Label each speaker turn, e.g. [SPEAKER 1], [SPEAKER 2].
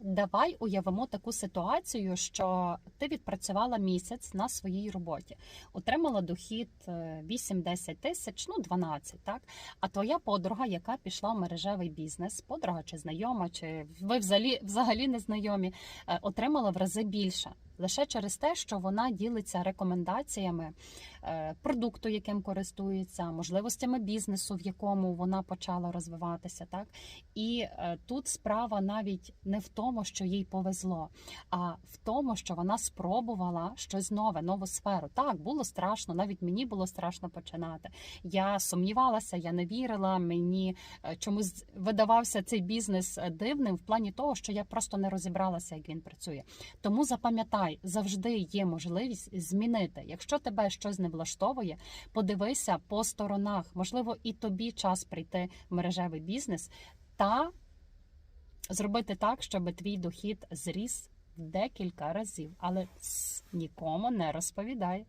[SPEAKER 1] Давай уявимо таку ситуацію, що ти відпрацювала місяць на своїй роботі, отримала дохід е, 8-10 тисяч, ну 12, так? А твоя подруга, яка пішла в мережевий бізнес, подруга чи знайома, чи ви взагалі, взагалі не знайомі, е, отримала в рази більше. Лише через те, що вона ділиться рекомендаціями е, продукту, яким користується, можливостями бізнесу, в якому вона почала розвиватися, так і е, тут справа навіть не в тому, що їй повезло, а в тому, що вона спробувала щось нове, нову сферу. Так було страшно, навіть мені було страшно починати. Я сумнівалася, я не вірила. Мені е, чомусь видавався цей бізнес дивним в плані того, що я просто не розібралася, як він працює. Тому запам'ятай, завжди є можливість змінити. Якщо тебе щось не влаштовує, подивися по сторонах. Можливо, і тобі час прийти в мережевий бізнес та зробити так, щоб твій дохід зріс в декілька разів, але нікому не розповідай.